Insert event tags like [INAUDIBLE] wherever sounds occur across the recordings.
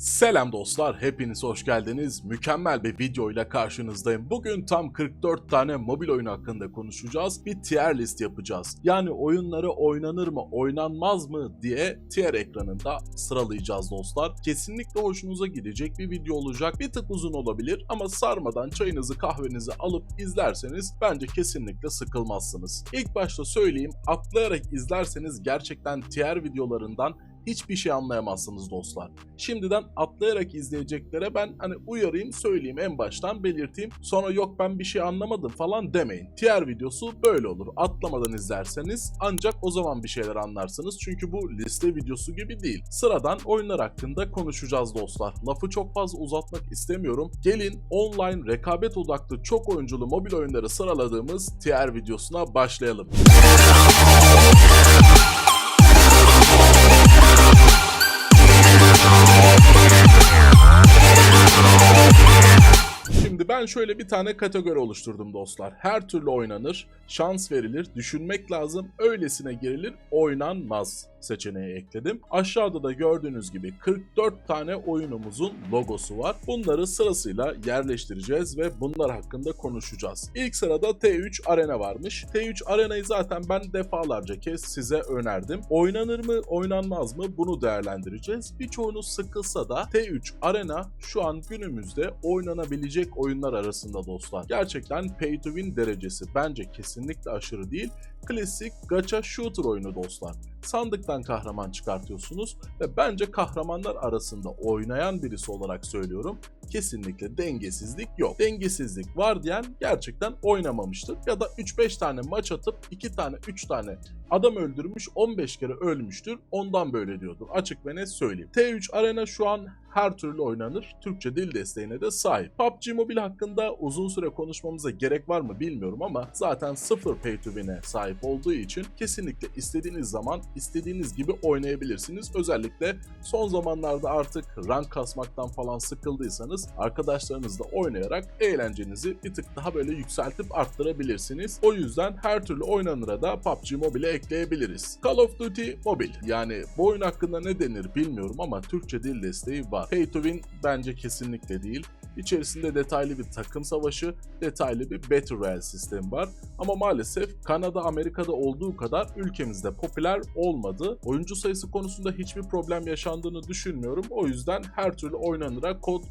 Selam dostlar, hepiniz hoş geldiniz. Mükemmel bir video ile karşınızdayım. Bugün tam 44 tane mobil oyun hakkında konuşacağız. Bir tier list yapacağız. Yani oyunları oynanır mı, oynanmaz mı diye tier ekranında sıralayacağız dostlar. Kesinlikle hoşunuza gidecek bir video olacak. Bir tık uzun olabilir ama sarmadan çayınızı kahvenizi alıp izlerseniz bence kesinlikle sıkılmazsınız. İlk başta söyleyeyim, atlayarak izlerseniz gerçekten tier videolarından hiçbir şey anlayamazsınız dostlar. Şimdiden atlayarak izleyeceklere ben hani uyarayım söyleyeyim en baştan belirteyim. Sonra yok ben bir şey anlamadım falan demeyin. Tier videosu böyle olur. Atlamadan izlerseniz ancak o zaman bir şeyler anlarsınız. Çünkü bu liste videosu gibi değil. Sıradan oyunlar hakkında konuşacağız dostlar. Lafı çok fazla uzatmak istemiyorum. Gelin online rekabet odaklı çok oyunculu mobil oyunları sıraladığımız tier videosuna başlayalım. Thank Şimdi ben şöyle bir tane kategori oluşturdum dostlar. Her türlü oynanır, şans verilir, düşünmek lazım, öylesine girilir, oynanmaz seçeneği ekledim. Aşağıda da gördüğünüz gibi 44 tane oyunumuzun logosu var. Bunları sırasıyla yerleştireceğiz ve bunlar hakkında konuşacağız. İlk sırada T3 Arena varmış. T3 Arena'yı zaten ben defalarca kez size önerdim. Oynanır mı, oynanmaz mı bunu değerlendireceğiz. Birçoğunuz sıkılsa da T3 Arena şu an günümüzde oynanabilecek oyunlar arasında dostlar. Gerçekten pay to win derecesi bence kesinlikle aşırı değil. Klasik gacha shooter oyunu dostlar. Sandıktan kahraman çıkartıyorsunuz ve bence kahramanlar arasında oynayan birisi olarak söylüyorum. Kesinlikle dengesizlik yok. Dengesizlik var diyen gerçekten oynamamıştır. Ya da 3-5 tane maç atıp 2 tane 3 tane adam öldürmüş 15 kere ölmüştür. Ondan böyle diyordur. Açık ve net söyleyeyim. T3 Arena şu an her türlü oynanır. Türkçe dil desteğine de sahip. PUBG Mobile hakkında uzun süre konuşmamıza gerek var mı bilmiyorum ama zaten sıfır pay to win'e sahip olduğu için kesinlikle istediğiniz zaman istediğiniz gibi oynayabilirsiniz. Özellikle son zamanlarda artık rank kasmaktan falan sıkıldıysanız arkadaşlarınızla oynayarak eğlencenizi bir tık daha böyle yükseltip arttırabilirsiniz. O yüzden her türlü oynanıra da PUBG Mobile'e ekleyebiliriz. Call of Duty Mobile yani bu oyun hakkında ne denir bilmiyorum ama Türkçe dil desteği var. Pay to win bence kesinlikle değil. İçerisinde detaylı bir takım savaşı, detaylı bir Battle Royale sistemi var. Ama maalesef Kanada, Amerika'da olduğu kadar ülkemizde popüler olmadı. Oyuncu sayısı konusunda hiçbir problem yaşandığını düşünmüyorum. O yüzden her türlü oynanıra COD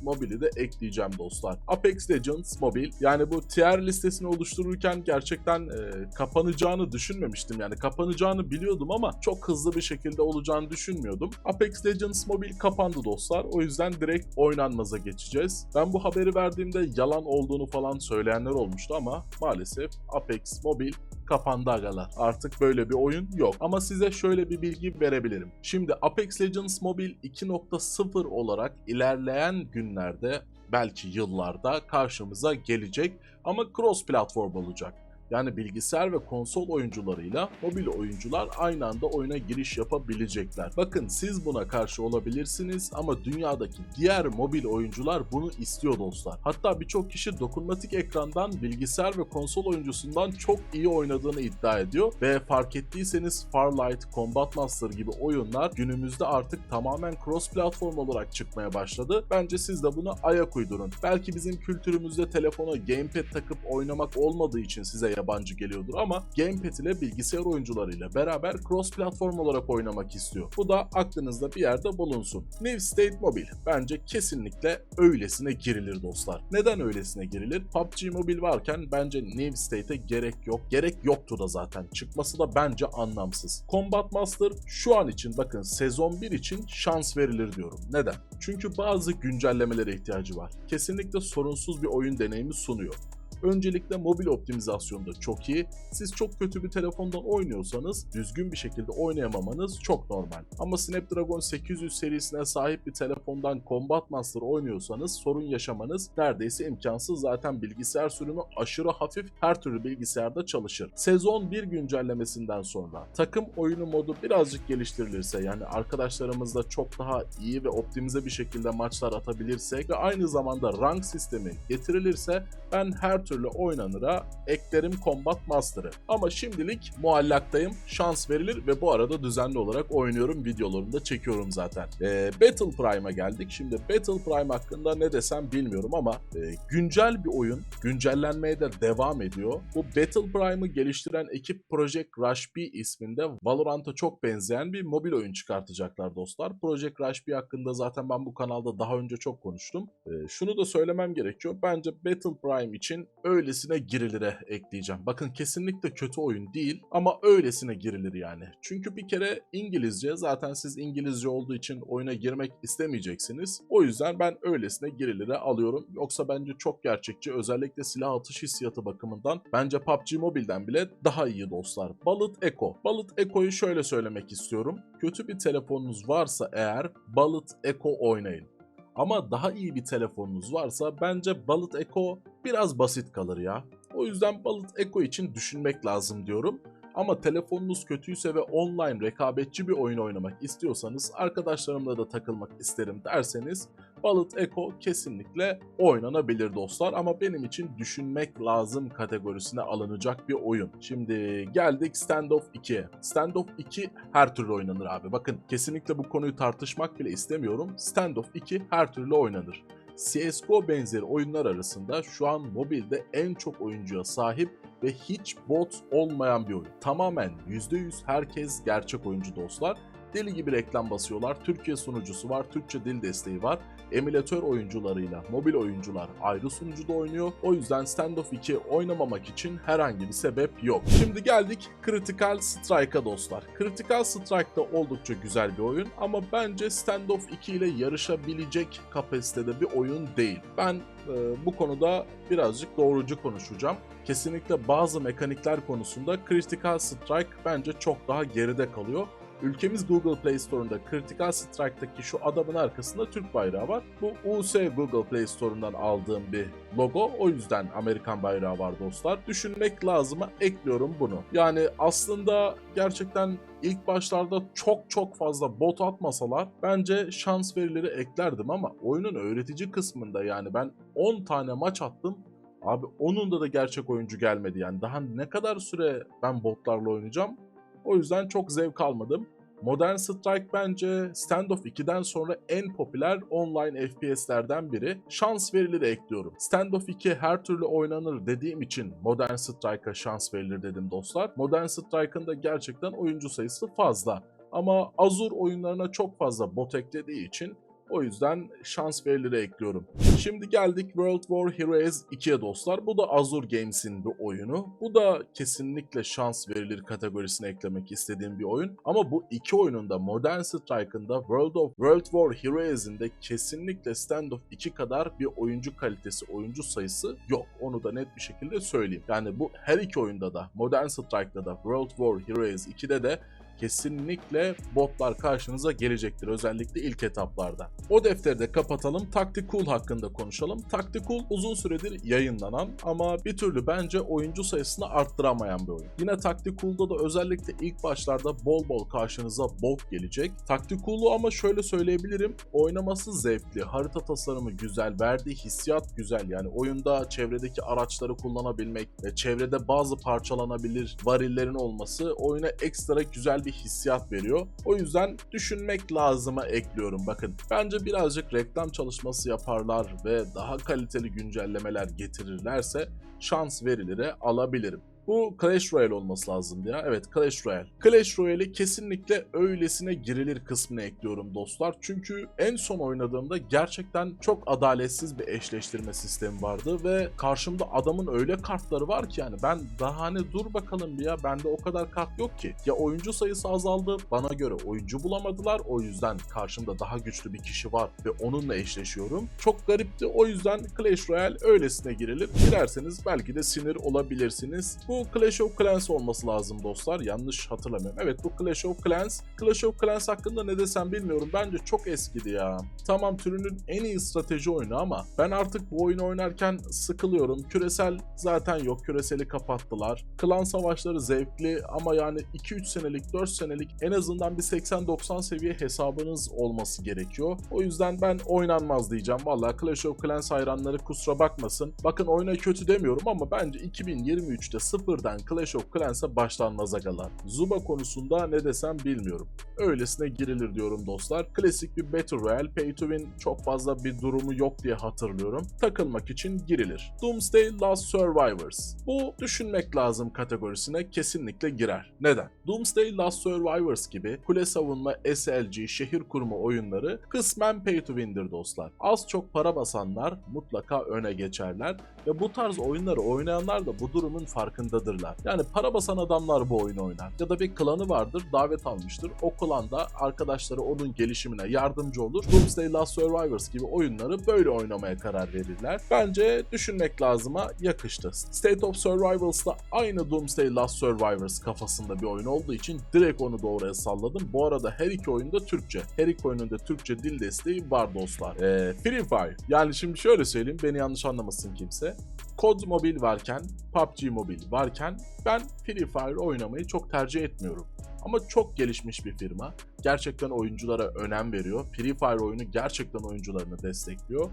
De ekleyeceğim dostlar. Apex Legends Mobile yani bu tier listesini oluştururken gerçekten e, kapanacağını düşünmemiştim. Yani kapanacağını biliyordum ama çok hızlı bir şekilde olacağını düşünmüyordum. Apex Legends Mobile kapandı dostlar. O yüzden direkt oynanmaza geçeceğiz. Ben bu haberi verdiğimde yalan olduğunu falan söyleyenler olmuştu ama maalesef Apex Mobile kapandı agalar. Artık böyle bir oyun yok. Ama size şöyle bir bilgi verebilirim. Şimdi Apex Legends Mobile 2.0 olarak ilerleyen günlerde belki yıllarda karşımıza gelecek ama cross platform olacak. Yani bilgisayar ve konsol oyuncularıyla mobil oyuncular aynı anda oyuna giriş yapabilecekler. Bakın siz buna karşı olabilirsiniz ama dünyadaki diğer mobil oyuncular bunu istiyor dostlar. Hatta birçok kişi dokunmatik ekrandan bilgisayar ve konsol oyuncusundan çok iyi oynadığını iddia ediyor ve fark ettiyseniz Farlight, Combat Master gibi oyunlar günümüzde artık tamamen cross platform olarak çıkmaya başladı. Bence siz de buna ayak uydurun. Belki bizim kültürümüzde telefona gamepad takıp oynamak olmadığı için size yabancı geliyordur ama gamepad ile bilgisayar oyuncularıyla beraber cross platform olarak oynamak istiyor. Bu da aklınızda bir yerde bulunsun. New State Mobile bence kesinlikle öylesine girilir dostlar. Neden öylesine girilir? PUBG Mobile varken bence New State'e gerek yok. Gerek yoktu da zaten. Çıkması da bence anlamsız. Combat Master şu an için bakın sezon 1 için şans verilir diyorum. Neden? Çünkü bazı güncellemelere ihtiyacı var. Kesinlikle sorunsuz bir oyun deneyimi sunuyor. Öncelikle mobil optimizasyonda çok iyi. Siz çok kötü bir telefondan oynuyorsanız düzgün bir şekilde oynayamamanız çok normal. Ama Snapdragon 800 serisine sahip bir telefondan Combat Master oynuyorsanız sorun yaşamanız neredeyse imkansız. Zaten bilgisayar sürümü aşırı hafif her türlü bilgisayarda çalışır. Sezon 1 güncellemesinden sonra takım oyunu modu birazcık geliştirilirse yani arkadaşlarımızla çok daha iyi ve optimize bir şekilde maçlar atabilirsek ve aynı zamanda rank sistemi getirilirse ben her türlü oynanıra eklerim Combat Master'ı. Ama şimdilik muallaktayım. Şans verilir ve bu arada düzenli olarak oynuyorum. Videolarını da çekiyorum zaten. Ee, Battle Prime'a geldik. Şimdi Battle Prime hakkında ne desem bilmiyorum ama e, güncel bir oyun. Güncellenmeye de devam ediyor. Bu Battle Prime'ı geliştiren ekip Project Rush B isminde Valorant'a çok benzeyen bir mobil oyun çıkartacaklar dostlar. Project Rush B hakkında zaten ben bu kanalda daha önce çok konuştum. Ee, şunu da söylemem gerekiyor. Bence Battle Prime için öylesine girilire ekleyeceğim. Bakın kesinlikle kötü oyun değil ama öylesine girilir yani. Çünkü bir kere İngilizce zaten siz İngilizce olduğu için oyuna girmek istemeyeceksiniz. O yüzden ben öylesine girilire alıyorum. Yoksa bence çok gerçekçi özellikle silah atış hissiyatı bakımından bence PUBG Mobile'den bile daha iyi dostlar. Bullet Echo. Bullet Echo'yu şöyle söylemek istiyorum. Kötü bir telefonunuz varsa eğer Bullet Echo oynayın. Ama daha iyi bir telefonunuz varsa bence Bullet Echo biraz basit kalır ya. O yüzden Bullet Echo için düşünmek lazım diyorum. Ama telefonunuz kötüyse ve online rekabetçi bir oyun oynamak istiyorsanız, arkadaşlarımla da takılmak isterim derseniz Bullet Echo kesinlikle oynanabilir dostlar ama benim için düşünmek lazım kategorisine alınacak bir oyun. Şimdi geldik Standoff 2'ye. Standoff 2 her türlü oynanır abi. Bakın kesinlikle bu konuyu tartışmak bile istemiyorum. Standoff 2 her türlü oynanır. CSGO benzeri oyunlar arasında şu an mobilde en çok oyuncuya sahip ve hiç bot olmayan bir oyun. Tamamen %100 herkes gerçek oyuncu dostlar. Deli gibi reklam basıyorlar. Türkiye sunucusu var, Türkçe dil desteği var. Emülatör oyuncularıyla mobil oyuncular ayrı sunucuda oynuyor. O yüzden Standoff 2 oynamamak için herhangi bir sebep yok. Şimdi geldik Critical Strike'a dostlar. Critical Strike da oldukça güzel bir oyun ama bence Standoff 2 ile yarışabilecek kapasitede bir oyun değil. Ben e, bu konuda birazcık doğrucu konuşacağım. Kesinlikle bazı mekanikler konusunda Critical Strike bence çok daha geride kalıyor. Ülkemiz Google Play Store'unda Critical Strike'daki şu adamın arkasında Türk bayrağı var. Bu US Google Play Store'undan aldığım bir logo. O yüzden Amerikan bayrağı var dostlar. Düşünmek lazıma ekliyorum bunu. Yani aslında gerçekten ilk başlarda çok çok fazla bot atmasalar bence şans verileri eklerdim ama oyunun öğretici kısmında yani ben 10 tane maç attım Abi onun da gerçek oyuncu gelmedi yani. Daha ne kadar süre ben botlarla oynayacağım? O yüzden çok zevk almadım. Modern Strike bence Standoff 2'den sonra en popüler online FPS'lerden biri. Şans verilir ekliyorum. Standoff 2 her türlü oynanır dediğim için Modern Strike'a şans verilir dedim dostlar. Modern Strike'ın da gerçekten oyuncu sayısı fazla. Ama Azur oyunlarına çok fazla bot eklediği için o yüzden şans verileri ekliyorum. Şimdi geldik World War Heroes 2'ye dostlar. Bu da Azure Games'in bir oyunu. Bu da kesinlikle şans verilir kategorisine eklemek istediğim bir oyun. Ama bu iki oyunun da Modern Strike'ın da World of World War Heroes'in de kesinlikle Standoff 2 kadar bir oyuncu kalitesi, oyuncu sayısı yok. Onu da net bir şekilde söyleyeyim. Yani bu her iki oyunda da Modern Strike'da da World War Heroes 2'de de kesinlikle botlar karşınıza gelecektir özellikle ilk etaplarda. O defteri de kapatalım. Tactical hakkında konuşalım. Tactical uzun süredir yayınlanan ama bir türlü bence oyuncu sayısını arttıramayan bir oyun. Yine Tactical'da da özellikle ilk başlarda bol bol karşınıza bot gelecek. Tactical'u ama şöyle söyleyebilirim. Oynaması zevkli, harita tasarımı güzel, verdiği hissiyat güzel. Yani oyunda çevredeki araçları kullanabilmek ve çevrede bazı parçalanabilir varillerin olması oyuna ekstra güzel bir hissiyat veriyor. O yüzden düşünmek lazıma ekliyorum. Bakın bence birazcık reklam çalışması yaparlar ve daha kaliteli güncellemeler getirirlerse şans verilere alabilirim. Bu Clash Royale olması lazımdı ya. Evet Clash Royale. Clash Royale'i kesinlikle öylesine girilir kısmına ekliyorum dostlar. Çünkü en son oynadığımda gerçekten çok adaletsiz bir eşleştirme sistemi vardı ve karşımda adamın öyle kartları var ki yani ben daha hani dur bakalım ya bende o kadar kart yok ki. Ya oyuncu sayısı azaldı bana göre oyuncu bulamadılar o yüzden karşımda daha güçlü bir kişi var ve onunla eşleşiyorum. Çok garipti o yüzden Clash Royale öylesine girilir. Girerseniz belki de sinir olabilirsiniz. Bu Bu Clash of Clans olması lazım dostlar. Yanlış hatırlamıyorum. Evet bu Clash of Clans. Clash of Clans hakkında ne desem bilmiyorum. Bence çok eskidi ya. Tamam türünün en iyi strateji oyunu ama ben artık bu oyunu oynarken sıkılıyorum. Küresel zaten yok. Küreseli kapattılar. Klan savaşları zevkli ama yani 2-3 senelik, 4 senelik en azından bir 80-90 seviye hesabınız olması gerekiyor. O yüzden ben oynanmaz diyeceğim. Valla Clash of Clans hayranları kusura bakmasın. Bakın oyuna kötü demiyorum ama bence 2023'te sıfırdan Clash of Clans'a başlanmaz agalar. Zuba konusunda ne desem bilmiyorum. Öylesine girilir diyorum dostlar. Klasik bir Battle Royale, Pay to Win çok fazla bir durumu yok diye hatırlıyorum. Takılmak için girilir. Doomsday Last Survivors. Bu düşünmek lazım kategorisine kesinlikle girer. Neden? Doomsday Last Survivors gibi kule savunma, SLG, şehir kurma oyunları kısmen pay to win'dir dostlar. Az çok para basanlar mutlaka öne geçerler ve bu tarz oyunları oynayanlar da bu durumun farkındadırlar. Yani para basan adamlar bu oyunu oynar. Ya da bir klanı vardır, davet almıştır. O klanda arkadaşları onun gelişimine yardımcı olur. Doomsday Last Survivors gibi oyunları böyle oynamaya karar verirler. Bence düşünmek lazıma yakıştı. State of Survivals da aynı Doomsday Last Survivors kafasında bir oyun olduğu için direkt onu doğruya salladım. Bu arada her iki oyunda Türkçe. Her iki oyunun da Türkçe dil desteği var dostlar. Ee, Free Fire. Yani şimdi şöyle söyleyeyim beni yanlış anlamasın kimse. Kod Mobil varken, PUBG Mobil varken ben Free Fire oynamayı çok tercih etmiyorum. Ama çok gelişmiş bir firma. Gerçekten oyunculara önem veriyor. Free Fire oyunu gerçekten oyuncularını destekliyor.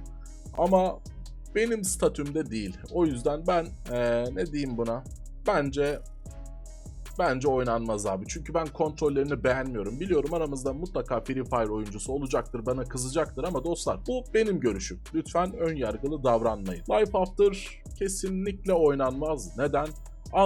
Ama benim statümde değil. O yüzden ben eee, ne diyeyim buna? Bence bence oynanmaz abi. Çünkü ben kontrollerini beğenmiyorum. Biliyorum aramızda mutlaka Free Fire oyuncusu olacaktır, bana kızacaktır ama dostlar bu benim görüşüm. Lütfen ön yargılı davranmayın. Life After kesinlikle oynanmaz. Neden?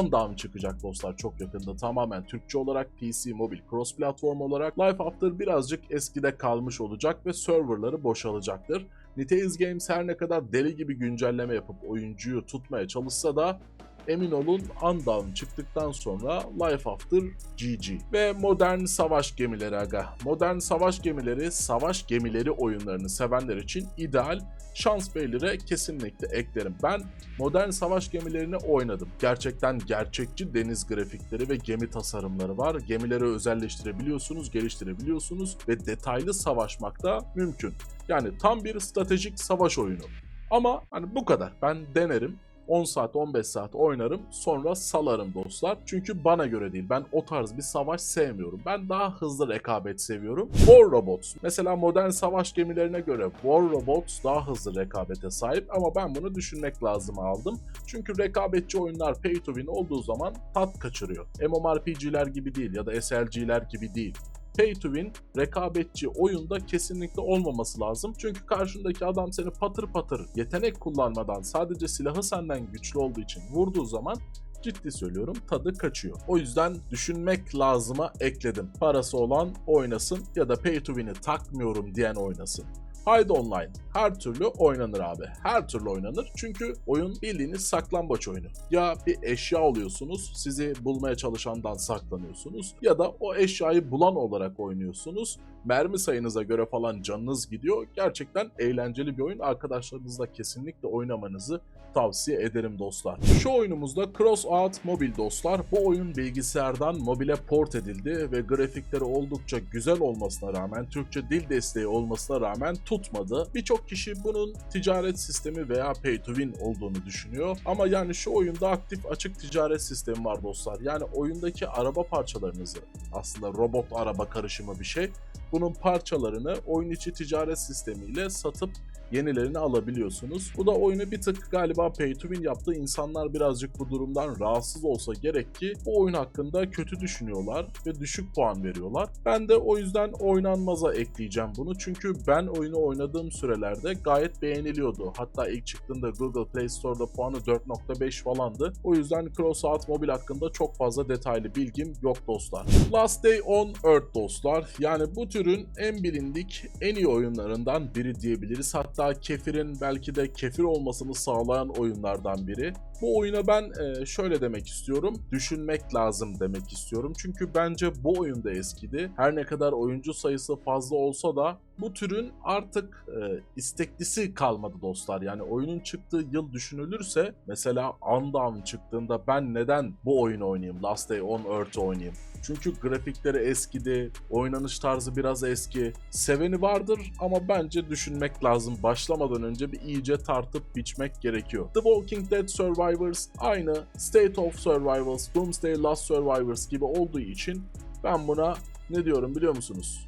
Undown çıkacak dostlar çok yakında tamamen Türkçe olarak PC, mobil, cross platform olarak Life After birazcık eskide kalmış olacak ve serverları boşalacaktır. Niteis Games her ne kadar deli gibi güncelleme yapıp oyuncuyu tutmaya çalışsa da emin olun Undown çıktıktan sonra Life After GG. Ve modern savaş gemileri aga. Modern savaş gemileri, savaş gemileri oyunlarını sevenler için ideal. Şans Beyler'e kesinlikle eklerim. Ben modern savaş gemilerini oynadım. Gerçekten gerçekçi deniz grafikleri ve gemi tasarımları var. Gemileri özelleştirebiliyorsunuz, geliştirebiliyorsunuz ve detaylı savaşmak da mümkün. Yani tam bir stratejik savaş oyunu. Ama hani bu kadar. Ben denerim. 10 saat 15 saat oynarım sonra salarım dostlar. Çünkü bana göre değil. Ben o tarz bir savaş sevmiyorum. Ben daha hızlı rekabet seviyorum. War Robots. Mesela modern savaş gemilerine göre War Robots daha hızlı rekabete sahip ama ben bunu düşünmek lazım aldım. Çünkü rekabetçi oyunlar pay to win olduğu zaman tat kaçırıyor. MMORPG'ler gibi değil ya da SLG'ler gibi değil pay to win rekabetçi oyunda kesinlikle olmaması lazım. Çünkü karşındaki adam seni patır patır yetenek kullanmadan sadece silahı senden güçlü olduğu için vurduğu zaman ciddi söylüyorum tadı kaçıyor. O yüzden düşünmek lazıma ekledim. Parası olan oynasın ya da pay to win'i takmıyorum diyen oynasın. Haydi online. Her türlü oynanır abi. Her türlü oynanır. Çünkü oyun bildiğiniz saklambaç oyunu. Ya bir eşya oluyorsunuz, sizi bulmaya çalışandan saklanıyorsunuz ya da o eşyayı bulan olarak oynuyorsunuz. Mermi sayınıza göre falan canınız gidiyor. Gerçekten eğlenceli bir oyun. Arkadaşlarınızla kesinlikle oynamanızı tavsiye ederim dostlar. Şu oyunumuzda Crossout Mobil dostlar. Bu oyun bilgisayardan mobile port edildi ve grafikleri oldukça güzel olmasına rağmen, Türkçe dil desteği olmasına rağmen tutmadı. Birçok kişi bunun ticaret sistemi veya pay to win olduğunu düşünüyor. Ama yani şu oyunda aktif açık ticaret sistemi var dostlar. Yani oyundaki araba parçalarınızı aslında robot araba karışımı bir şey. Bunun parçalarını oyun içi ticaret sistemiyle satıp yenilerini alabiliyorsunuz. Bu da oyunu bir tık galiba pay to win yaptığı insanlar birazcık bu durumdan rahatsız olsa gerek ki bu oyun hakkında kötü düşünüyorlar ve düşük puan veriyorlar. Ben de o yüzden oynanmaza ekleyeceğim bunu. Çünkü ben oyunu oynadığım sürelerde gayet beğeniliyordu. Hatta ilk çıktığında Google Play Store'da puanı 4.5 falandı. O yüzden Crossout Mobil hakkında çok fazla detaylı bilgim yok dostlar. Last Day on Earth dostlar. Yani bu türün en bilindik, en iyi oyunlarından biri diyebiliriz. Hatta Kefir'in belki de kefir olmasını sağlayan oyunlardan biri. Bu oyuna ben e, şöyle demek istiyorum. Düşünmek lazım demek istiyorum. Çünkü bence bu oyunda eskidi. Her ne kadar oyuncu sayısı fazla olsa da bu türün artık e, isteklisi kalmadı dostlar. Yani oyunun çıktığı yıl düşünülürse mesela Undawn çıktığında ben neden bu oyunu oynayayım? Last Day on Earth'ı oynayayım. Çünkü grafikleri eskidi, oynanış tarzı biraz eski. Seveni vardır ama bence düşünmek lazım. Başlamadan önce bir iyice tartıp biçmek gerekiyor. The Walking Dead Survivors aynı State of Survivors, Doomsday Last Survivors gibi olduğu için ben buna ne diyorum biliyor musunuz?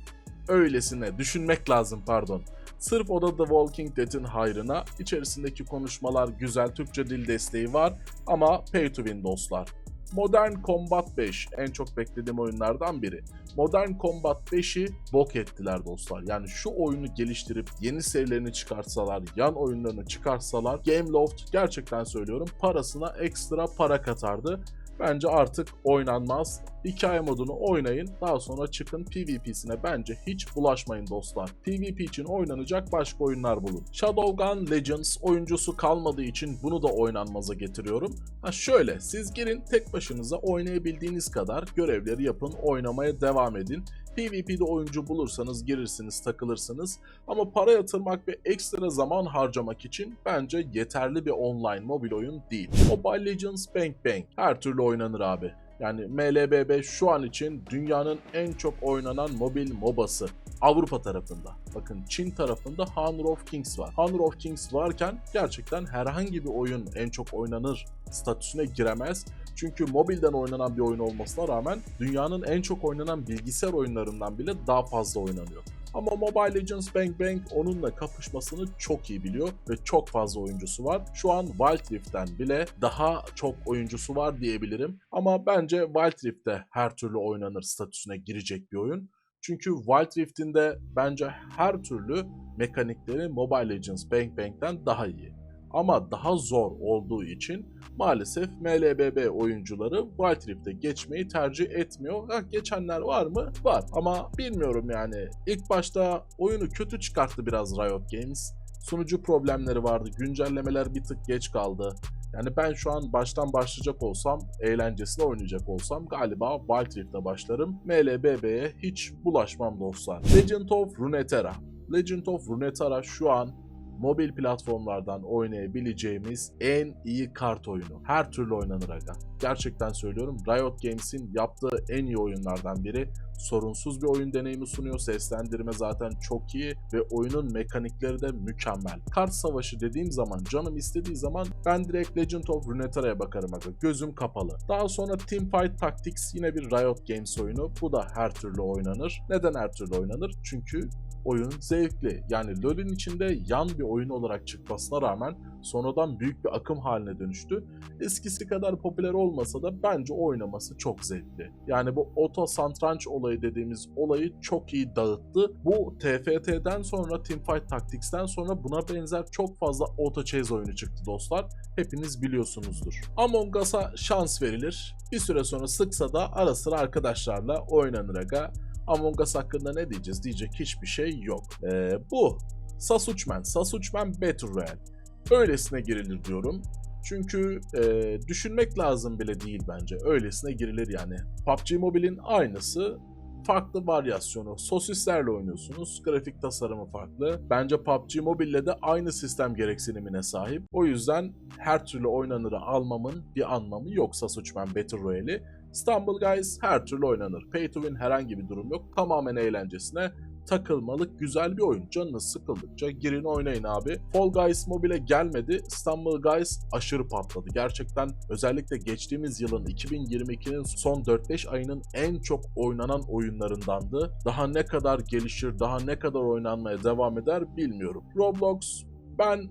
Öylesine düşünmek lazım pardon. Sırf o da The Walking Dead'in hayrına. İçerisindeki konuşmalar güzel, Türkçe dil desteği var ama pay to win dostlar. Modern Combat 5 en çok beklediğim oyunlardan biri. Modern Combat 5'i bok ettiler dostlar. Yani şu oyunu geliştirip yeni serilerini çıkartsalar, yan oyunlarını çıkartsalar Gameloft gerçekten söylüyorum parasına ekstra para katardı. Bence artık oynanmaz. Hikaye modunu oynayın. Daha sonra çıkın PvP'sine bence hiç bulaşmayın dostlar. PvP için oynanacak başka oyunlar bulun. Shadowgun Legends oyuncusu kalmadığı için bunu da oynanmaza getiriyorum. Ha şöyle siz girin tek başınıza oynayabildiğiniz kadar görevleri yapın, oynamaya devam edin. PvP'de oyuncu bulursanız girirsiniz, takılırsınız. Ama para yatırmak ve ekstra zaman harcamak için bence yeterli bir online mobil oyun değil. Mobile Legends Bang Bang her türlü oynanır abi. Yani MLBB şu an için dünyanın en çok oynanan mobil MOBA'sı. Avrupa tarafında. Bakın Çin tarafında Honor of Kings var. Honor of Kings varken gerçekten herhangi bir oyun en çok oynanır statüsüne giremez. Çünkü mobilden oynanan bir oyun olmasına rağmen dünyanın en çok oynanan bilgisayar oyunlarından bile daha fazla oynanıyor. Ama Mobile Legends Bang Bang onunla kapışmasını çok iyi biliyor ve çok fazla oyuncusu var. Şu an Wild Rift'ten bile daha çok oyuncusu var diyebilirim. Ama bence Wild Rift'te her türlü oynanır statüsüne girecek bir oyun. Çünkü Wild Rift'in de bence her türlü mekanikleri Mobile Legends Bang Bang'den daha iyi. Ama daha zor olduğu için maalesef MLBB oyuncuları Wild Rift'e geçmeyi tercih etmiyor. Ha, geçenler var mı? Var ama bilmiyorum yani. İlk başta oyunu kötü çıkarttı biraz Riot Games. Sunucu problemleri vardı. Güncellemeler bir tık geç kaldı. Yani ben şu an baştan başlayacak olsam, eğlencesine oynayacak olsam galiba Wild Rift'e başlarım. MLBB'ye hiç bulaşmam dostlar. Legend of Runeterra. Legend of Runeterra şu an mobil platformlardan oynayabileceğimiz en iyi kart oyunu. Her türlü oynanır aga. Gerçekten söylüyorum. Riot Games'in yaptığı en iyi oyunlardan biri. Sorunsuz bir oyun deneyimi sunuyor. Seslendirme zaten çok iyi ve oyunun mekanikleri de mükemmel. Kart savaşı dediğim zaman, canım istediği zaman ben direkt Legend of Runeterra'ya bakarım aga. Gözüm kapalı. Daha sonra Teamfight Tactics yine bir Riot Games oyunu. Bu da her türlü oynanır. Neden her türlü oynanır? Çünkü oyun zevkli. Yani LoL'ün içinde yan bir oyun olarak çıkmasına rağmen sonradan büyük bir akım haline dönüştü. Eskisi kadar popüler olmasa da bence oynaması çok zevkli. Yani bu oto santranç olayı dediğimiz olayı çok iyi dağıttı. Bu TFT'den sonra Teamfight Tactics'ten sonra buna benzer çok fazla auto chase oyunu çıktı dostlar. Hepiniz biliyorsunuzdur. Among Us'a şans verilir. Bir süre sonra sıksa da ara sıra arkadaşlarla oynanır aga. Among Us hakkında ne diyeceğiz? Diyecek hiçbir şey yok. Ee, bu. Sasuchman. Sasuchman Battle Royale. Öylesine girilir diyorum. Çünkü e, düşünmek lazım bile değil bence. Öylesine girilir yani. PUBG Mobile'in aynısı farklı varyasyonu. Sosislerle oynuyorsunuz. Grafik tasarımı farklı. Bence PUBG Mobile'le de aynı sistem gereksinimine sahip. O yüzden her türlü oynanırı almamın bir anlamı yok Sasuchman Battle Royale'i. İstanbul Guys her türlü oynanır. Pay to win herhangi bir durum yok. Tamamen eğlencesine takılmalık güzel bir oyun. Canınız sıkıldıkça girin oynayın abi. Fall Guys mobile gelmedi. İstanbul Guys aşırı patladı. Gerçekten özellikle geçtiğimiz yılın 2022'nin son 4-5 ayının en çok oynanan oyunlarındandı. Daha ne kadar gelişir, daha ne kadar oynanmaya devam eder bilmiyorum. Roblox ben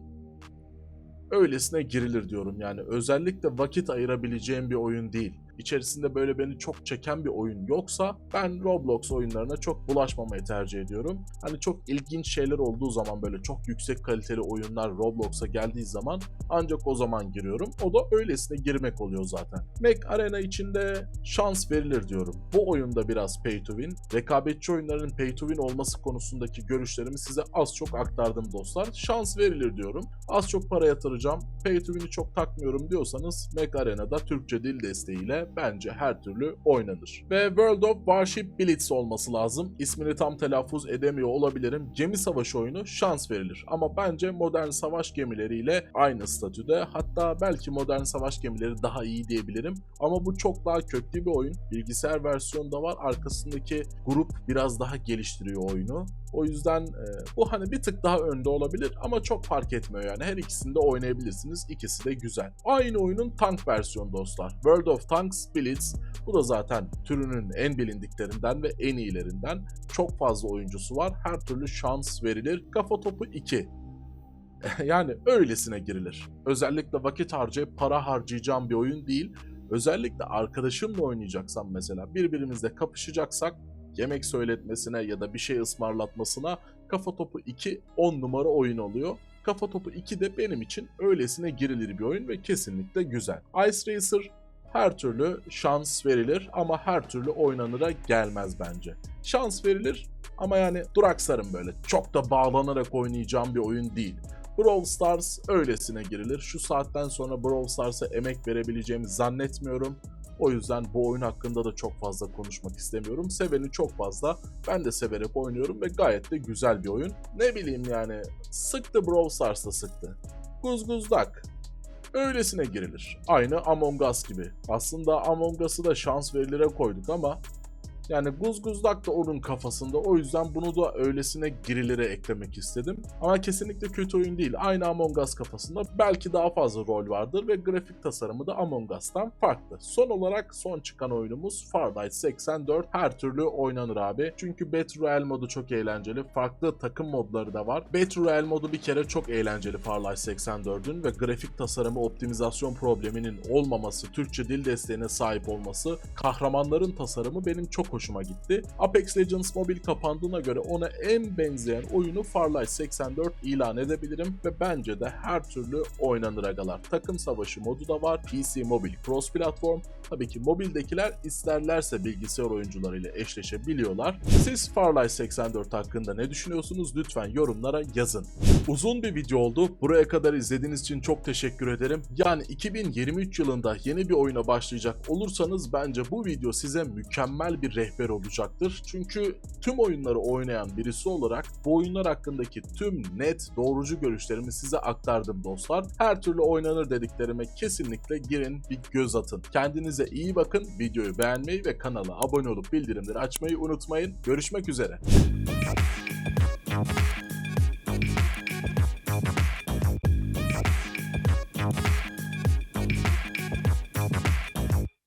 öylesine girilir diyorum yani. Özellikle vakit ayırabileceğim bir oyun değil içerisinde böyle beni çok çeken bir oyun yoksa ben Roblox oyunlarına çok bulaşmamayı tercih ediyorum. Hani çok ilginç şeyler olduğu zaman böyle çok yüksek kaliteli oyunlar Roblox'a geldiği zaman ancak o zaman giriyorum. O da öylesine girmek oluyor zaten. Mac Arena içinde şans verilir diyorum. Bu oyunda biraz pay to win. Rekabetçi oyunların pay to win olması konusundaki görüşlerimi size az çok aktardım dostlar. Şans verilir diyorum. Az çok para yatıracağım. pay to win'i çok takmıyorum diyorsanız Meg Arena'da Türkçe dil desteğiyle bence her türlü oynanır. Ve World of Warship Blitz olması lazım. İsmini tam telaffuz edemiyor olabilirim. Gemi savaşı oyunu şans verilir. Ama bence modern savaş gemileriyle aynı statüde. Hatta belki modern savaş gemileri daha iyi diyebilirim. Ama bu çok daha köklü bir oyun. Bilgisayar versiyonu da var. Arkasındaki grup biraz daha geliştiriyor oyunu. O yüzden e, bu hani bir tık daha önde olabilir ama çok fark etmiyor yani. Her ikisini de oynayabilirsiniz. İkisi de güzel. Aynı oyunun tank versiyonu dostlar. World of Tanks Blitz. Bu da zaten türünün en bilindiklerinden ve en iyilerinden. Çok fazla oyuncusu var. Her türlü şans verilir. Kafa topu 2. [LAUGHS] yani öylesine girilir. Özellikle vakit harcayıp para harcayacağım bir oyun değil. Özellikle arkadaşımla oynayacaksam mesela birbirimizle kapışacaksak yemek söyletmesine ya da bir şey ısmarlatmasına Kafa Topu 2 10 numara oyun oluyor. Kafa Topu 2 de benim için öylesine girilir bir oyun ve kesinlikle güzel. Ice Racer her türlü şans verilir ama her türlü oynanıra gelmez bence. Şans verilir ama yani duraksarım böyle. Çok da bağlanarak oynayacağım bir oyun değil. Brawl Stars öylesine girilir. Şu saatten sonra Brawl Stars'a emek verebileceğimi zannetmiyorum. O yüzden bu oyun hakkında da çok fazla konuşmak istemiyorum. Seveni çok fazla. Ben de severek oynuyorum ve gayet de güzel bir oyun. Ne bileyim yani sıktı Brawl Stars'ta sıktı. Guzguzdak. Öylesine girilir. Aynı Among Us gibi. Aslında Among Us'ı da şans verilere koyduk ama yani Guzguzdak da onun kafasında. O yüzden bunu da öylesine girilere eklemek istedim. Ama kesinlikle kötü oyun değil. Aynı Among Us kafasında. Belki daha fazla rol vardır ve grafik tasarımı da Among Us'tan farklı. Son olarak son çıkan oyunumuz Far Cry 84. Her türlü oynanır abi. Çünkü Battle Royale modu çok eğlenceli. Farklı takım modları da var. Battle Royale modu bir kere çok eğlenceli Far Cry 84'ün ve grafik tasarımı optimizasyon probleminin olmaması, Türkçe dil desteğine sahip olması, kahramanların tasarımı benim çok hoşuma gitti. Apex Legends Mobile kapandığına göre ona en benzeyen oyunu Far Cry 84 ilan edebilirim ve bence de her türlü oynanır agalar. Takım savaşı modu da var. PC Mobile Cross Platform. Tabii ki mobildekiler isterlerse bilgisayar oyuncularıyla eşleşebiliyorlar. Siz Far Cry 84 hakkında ne düşünüyorsunuz? Lütfen yorumlara yazın. Uzun bir video oldu. Buraya kadar izlediğiniz için çok teşekkür ederim. Yani 2023 yılında yeni bir oyuna başlayacak olursanız bence bu video size mükemmel bir rehber olacaktır. Çünkü tüm oyunları oynayan birisi olarak bu oyunlar hakkındaki tüm net doğrucu görüşlerimi size aktardım dostlar. Her türlü oynanır dediklerime kesinlikle girin bir göz atın. Kendinize iyi bakın. Videoyu beğenmeyi ve kanala abone olup bildirimleri açmayı unutmayın. Görüşmek üzere.